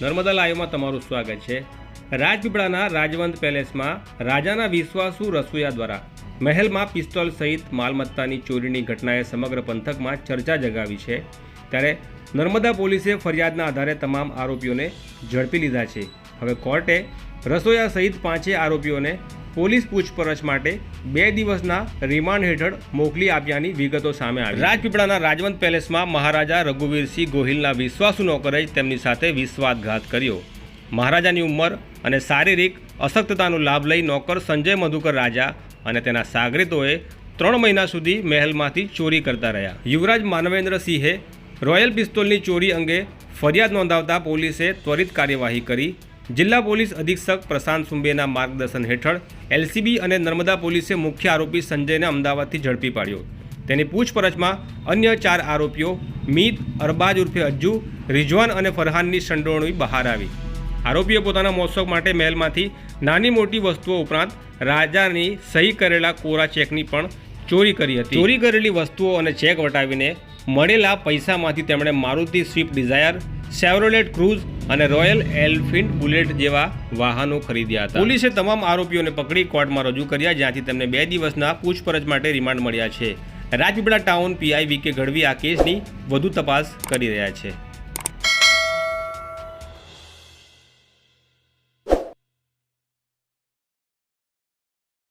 નર્મદા લાઈવમાં તમારું સ્વાગત છે. રાજપીપળાના રાજવંત પેલેસમાં રાજાના વિશ્વાસુ રસોઈયા દ્વારા મહેલમાં પિસ્તોલ સહિત માલમત્તાની ચોરીની ઘટનાએ સમગ્ર પંથકમાં ચર્ચા જગાવી છે. ત્યારે નર્મદા પોલીસે ફરિયાદના આધારે તમામ આરોપીઓને ઝડપી લીધા છે. હવે કોર્ટે રસોઈયા સહિત પાંચે આરોપીઓને પોલીસ પૂછપરછ માટે બે દિવસના રિમાન્ડ હેઠળ મોકલી આપ્યાની વિગતો સામે આવી રાજપીપળાના રાજવંત પેલેસમાં મહારાજા રઘુવીરસિંહ ગોહિલના વિશ્વાસુ નોકરે તેમની સાથે વિશ્વાસઘાત કર્યો. મહારાજાની ઉંમર અને શારીરિક અશક્તતાનો લાભ લઈ નોકર સંજય મધુકર રાજા અને તેના સાગરીતોએ ત્રણ મહિના સુધી મહેલમાંથી ચોરી કરતા રહ્યા. યુવરાજ માનવેન્દ્રસિંહે રોયલ પિસ્તોલની ચોરી અંગે ફરિયાદ નોંધાવતા પોલીસે ત્વરિત કાર્યવાહી કરી જિલ્લા પોલીસ અધિક્ષક પ્રશાંત સુંબેના માર્ગદર્શન હેઠળ એલસીબી અને નર્મદા પોલીસે મુખ્ય આરોપી સંજયને અમદાવાદથી ઝડપી પાડ્યો. તેની પૂછપરછમાં અન્ય ચાર આરોપીઓ, મીત, અરબાજ ઉર્ફે અજ્જુ, રિઝવાન અને ફરહાનની સંડોવણી બહાર આવી. આરોપીએ પોતાના મોત્સવ માટે મહેલમાંથી નાની મોટી વસ્તુઓ ઉપરાંત રાજાની સહી કરેલા કોરા ચેકની પણ ચોરી કરી હતી. ચોરી કરેલી વસ્તુઓ અને ચેક વટાવીને મળેલા પૈસામાંથી તેમણે Maruti Swift Dzire Chevrolet Cruze અને રોયલ એલફિન્ડ બુલેટ જેવા વાહનો ખરીદ્યા હતા. પોલીસે તમામ આરોપીઓને પકડી કોર્ટમાં રજૂ કર્યા, જ્યાંથી તેમને બે દિવસના પૂછપરછ માટે રિમાન્ડ મળ્યા છે. રાજપીપળા ટાઉન પીઆઈ વી કે ગઢવી આ કેસની વધુ તપાસ કરી રહ્યા છે.